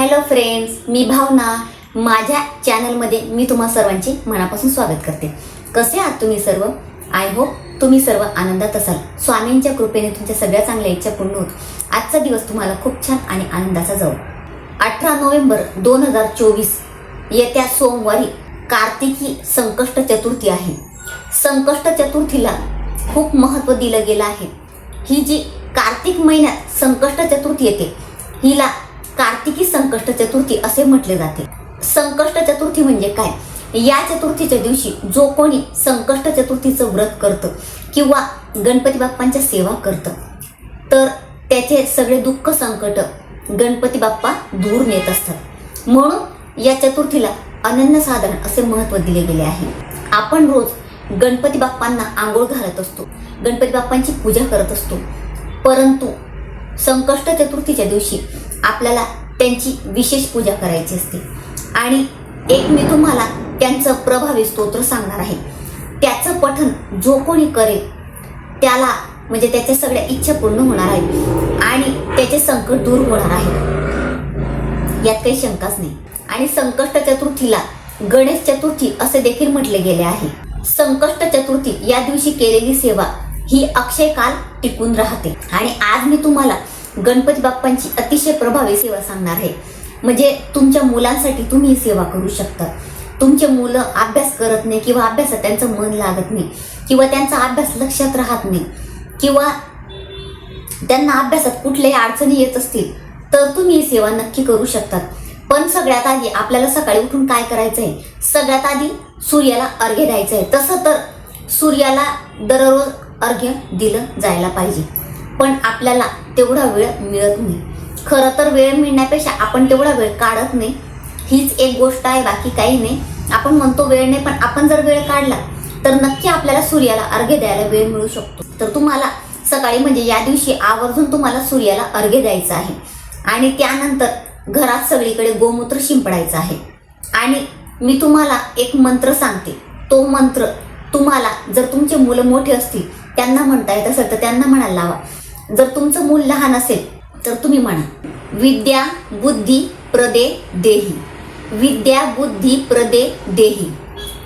Hello friends मी भावना. माझ्या चॅनलमध्ये मी तुम्हा सर्वांचे मनापासून स्वागत करते. कसे आहात तुम्ही सर्व? आय होप तुम्ही सर्व आनंदात असाल. स्वामींच्या कृपेने तुमच्या सगळ्या चांगल्या इच्छा पूर्ण होत. आजचा दिवस तुम्हाला खूप छान आणि आनंदाचा जाऊ अठरा नोव्हेंबर दोन हजार चोवीस येत्या सोमवारी कार्तिकी संकष्ट चतुर्थी आहे. संकष्ट चतुर्थीला खूप महत्त्व दिलं गेलं आहे. ही जी कार्तिक महिन्यात संकष्ट चतुर्थी येते हिला कार्तिकी संकष्ट चतुर्थी असे म्हटले जाते. संकष्ट चतुर्थी म्हणजे काय? या चतुर्थीच्या दिवशी जो कोणी संकष्ट चतुर्थीचं व्रत करतं किंवा गणपती बाप्पांच्या सेवा करतं तर त्याचे सगळे दुःख संकट गणपती बाप्पा दूर नेत असतात. म्हणून या चतुर्थीला अनन्यसाधारण असे महत्त्व दिले गेले आहे. आपण रोज गणपती बाप्पांना आंघोळ घालत असतो गणपती बाप्पांची पूजा करत असतो परंतु संकष्ट चतुर्थीच्या दिवशी आपल्याला त्यांची विशेष पूजा करायची असते. आणि एक मी तुम्हाला त्यांचं प्रभावी स्तोत्र सांगणार आहे. त्याचं पठन जो कोणी करेल त्याला म्हणजे त्याच्या सगळ्या इच्छा पूर्ण होणार आहेत आणि त्याचे संकट दूर होणार आहे. यात काही शंकाच नाही. आणि संकष्ट चतुर्थीला गणेश चतुर्थी असे देखील म्हटले गेले आहे. संकष्ट चतुर्थी या दिवशी केलेली सेवा ही अक्षय काल टिकून राहते. आणि आज मी तुम्हाला गणपती बाप्पांची अतिशय प्रभावी सेवा सांगणार आहे. म्हणजे तुमच्या मुलांसाठी तुम्ही ही सेवा करू शकता. तुमचे मुलं अभ्यास करत नाही किंवा अभ्यासात त्यांचं मन लागत नाही किंवा त्यांचा अभ्यास लक्षात राहत नाही किंवा त्यांना अभ्यासात कुठल्याही अडचणी येत असतील तर तुम्ही ही सेवा नक्की करू शकतात. पण सगळ्यात आधी आपल्याला सकाळी उठून काय करायचं आहे सगळ्यात आधी सूर्याला अर्घ्य द्यायचं आहे तसं तर सूर्याला दररोज अर्घ्य दिलं जायला पाहिजे. पण आपल्याला तेवढा वेळ मिळत नाही. खरं तर वेळ मिळण्यापेक्षा आपण तेवढा वेळ काढत नाही. हीच एक गोष्ट आहे बाकी काही नाही. आपण म्हणतो वेळ नाही पण आपण जर वेळ काढला तर नक्की आपल्याला सूर्याला अर्घ्य द्यायला वेळ मिळू शकतो. तर तुम्हाला सकाळी म्हणजे या दिवशी आवर्जून तुम्हाला सूर्याला अर्घ्य द्यायचं आहे. आणि त्यानंतर घरात सगळीकडे गोमूत्र शिंपडायचं आहे. आणि मी तुम्हाला एक मंत्र सांगते. तो मंत्र तुम्हाला जर तुमचे मुलं मोठे असतील त्यांना म्हणता येत असेल तर त्यांना म्हणायला लावा. जर तुमचं मूल लहान असेल तर तुम्ही म्हणा विद्या बुद्धी प्रदे देही. विद्या बुद्धी प्रदे देही.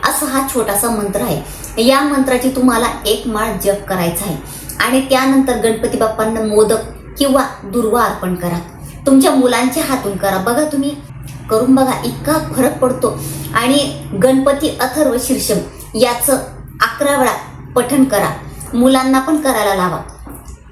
असा हा छोटासा मंत्र आहे. या मंत्राची तुम्हाला एक माळ जप करायचा आहे. आणि त्यानंतर गणपती बाप्पांना मोदक किंवा दुर्वा अर्पण करा. तुमच्या मुलांच्या हातून करा. बघा तुम्ही करून बघा इतका फरक पडतो. आणि गणपती अथर्व शीर्षम याचं अकरा वेळा पठण करा. मुलांना पण करायला लावा.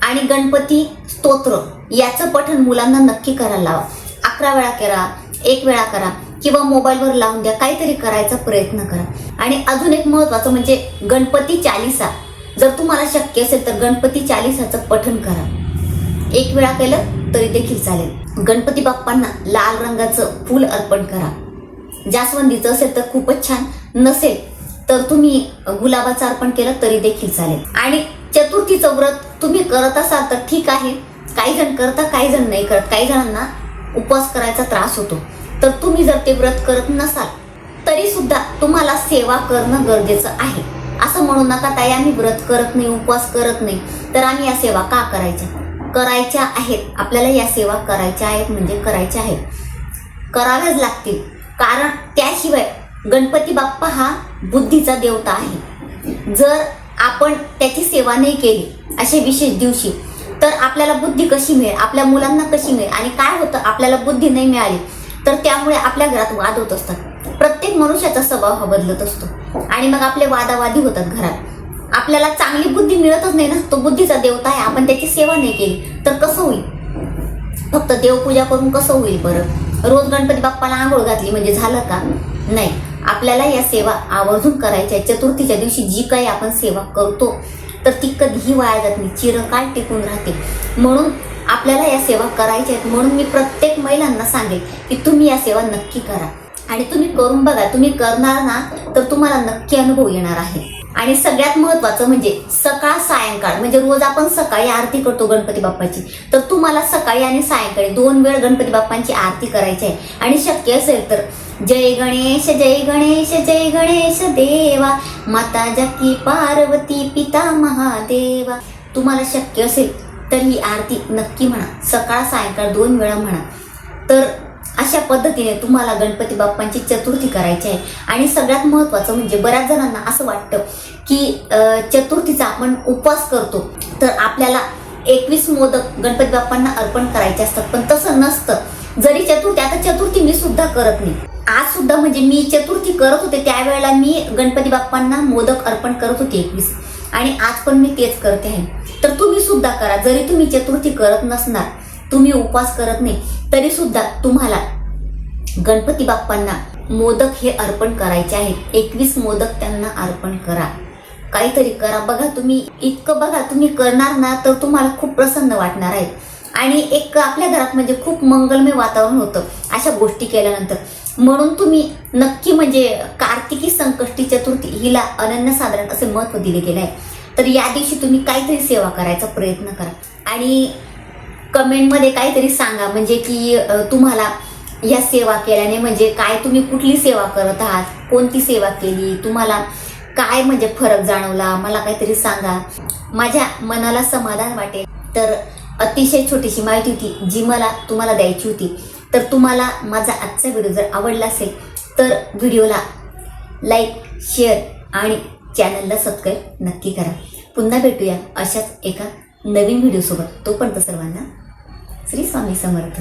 आणि गणपती स्तोत्र याचं पठण मुलांना नक्की करायला लावा. अकरा वेळा करा एक वेळा करा किंवा मोबाईलवर लावून द्या काहीतरी करायचा प्रयत्न करा. आणि अजून एक महत्वाचं म्हणजे गणपती चालिसा. जर तुम्हाला शक्य असेल तर गणपती चालिसाचं पठण करा. एक वेळा केलं तरी देखील चालेल. गणपती बाप्पांना लाल रंगाचं फूल अर्पण करा. जास्वंदीचं असेल तर खूपच छान. नसेल तर तुम्ही गुलाबाचं अर्पण केलं तरी देखील चालेल. आणि चतुर्थीचं व्रत तुम्ही करत असाल तर ठीक आहे. काही जण करतात काही जण नाही करत. काही जणांना उपवास करायचा त्रास होतो. तर तुम्ही जर ते व्रत करत नसाल तरी सुद्धा तुम्हाला सेवा करणं गरजेचं आहे. असं म्हणू नका ताई आम्ही व्रत करत नाही उपवास करत नाही. तर आम्ही या सेवा का करायच्या? करायच्या आहेत. आपल्याला या सेवा करायच्या आहेत म्हणजे करायच्या आहेत. कराव्याच लागतील. कारण त्याशिवाय गणपती बाप्पा हा बुद्धीचा देवता आहे. जर आपण त्याची सेवा नाही केली असे विशेष दिवशी. तर आपल्याला बुद्धी कशी मिळेल? आपल्या मुलांना कशी मिळेल? आणि काय होतं? आपल्याला बुद्धी नाही मिळाली तर त्यामुळे आपल्या घरात वाद होत असतात. प्रत्येक मनुष्याचा स्वभाव हा बदलत असतो. आणि मग आपले वादावादी होतात घरात. आपल्याला चांगली बुद्धी मिळतच नाही ना? तो बुद्धीचा देवता आहे. आपण त्याची सेवा नाही केली तर कसं होईल? फक्त देवपूजा करून कसं होईल बरं? रोज गणपती बाप्पाला आंघोळ घातली म्हणजे झालं का? नाही. आपल्याला या सेवा आवर्जून करायच्या चतुर्थीच्या दिवशी जी काही आपण सेवा करतो तर ती कधीही वाया जात नाही. चिरकाळ टिकून राहते. म्हणून आपल्याला या सेवा करायच्या आहेत. म्हणून मी प्रत्येक महिलांना सांगेल की तुम्ही या सेवा नक्की करा. आणि तुम्ही करून बघा तुम्ही करणार ना तर तुम्हाला नक्की अनुभव येणार आहे. आणि सगळ्यात महत्वाचं म्हणजे सकाळ सायंकाळ. म्हणजे रोज आपण सकाळी आरती करतो गणपती बाप्पाची. तर तुम्हाला सकाळी आणि सायंकाळी दोन वेळ गणपती बाप्पांची आरती करायची आहे. आणि शक्य असेल तर जय गणेश जय गणेश जय गणेश देवा. माता जकी पार्वती पिता महादेवा. तुम्हाला शक्य असेल तर ही आरती नक्की म्हणा. सकाळ सायंकाळ दोन वेळा म्हणा. तर अशा पद्धतीने तुम्हाला गणपती बाप्पांची चतुर्थी करायची आहे. आणि सगळ्यात महत्त्वाचं म्हणजे बऱ्याच जणांना असं वाटतं की चतुर्थीचा आपण उपवास करतो. तर आपल्याला एकवीस मोदक गणपती बाप्पांना अर्पण करायचे असतात. पण तसं नसतं. जरी चतुर्थी आता चतुर्थी मी सुद्धा करत नाही. आज सुद्धा म्हणजे मी चतुर्थी करत होते त्यावेळेला मी गणपती बाप्पांना मोदक अर्पण करत होते एकवीस. आणि आज पण मी तेच करते आहे. तर तुम्ही सुद्धा करा जरी तुम्ही चतुर्थी करत नसणार तुम्ही उपवास करत नाही तरी सुद्धा तुम्हाला गणपती बाप्पांना मोदक हे अर्पण करायचे आहेत एकवीस मोदक त्यांना अर्पण करा. काहीतरी करा. बघा तुम्ही इतकं बघा तुम्ही करणार ना तर तुम्हाला खूप प्रसन्न वाटणार आहे. आणि एक आपल्या घरात म्हणजे खूप मंगलमय वातावरण होतं अशा गोष्टी केल्यानंतर. म्हणून तुम्ही नक्की म्हणजे कार्तिकी संकष्टी चतुर्थी हिला अनन्यसाधारण असे महत्त्व दिले गेले आहे. तर या दिवशी तुम्ही काहीतरी सेवा करायचा प्रयत्न करा. आणि कमेंटमध्ये काहीतरी सांगा म्हणजे की तुम्हाला या सेवा केल्याने म्हणजे काय तुम्ही कुठली सेवा करत आहात कोणती सेवा केली तुम्हाला काय म्हणजे फरक जाणवला मला काहीतरी सांगा. माझ्या मनाला समाधान वाटेल. तर अतिशय छोटीशी माहिती होती जी मला तुम्हाला द्यायची होती. तर तुम्हाला माझा आजचा व्हिडिओ जर आवडला असेल तर व्हिडिओला लाईक शेअर आणि चॅनलला सबस्क्राईब नक्की करा. पुन्हा भेटूया अशाच एका नवीन व्हिडिओसोबत तोपर्यंत सर्वांना श्री स्वामी समर्थ.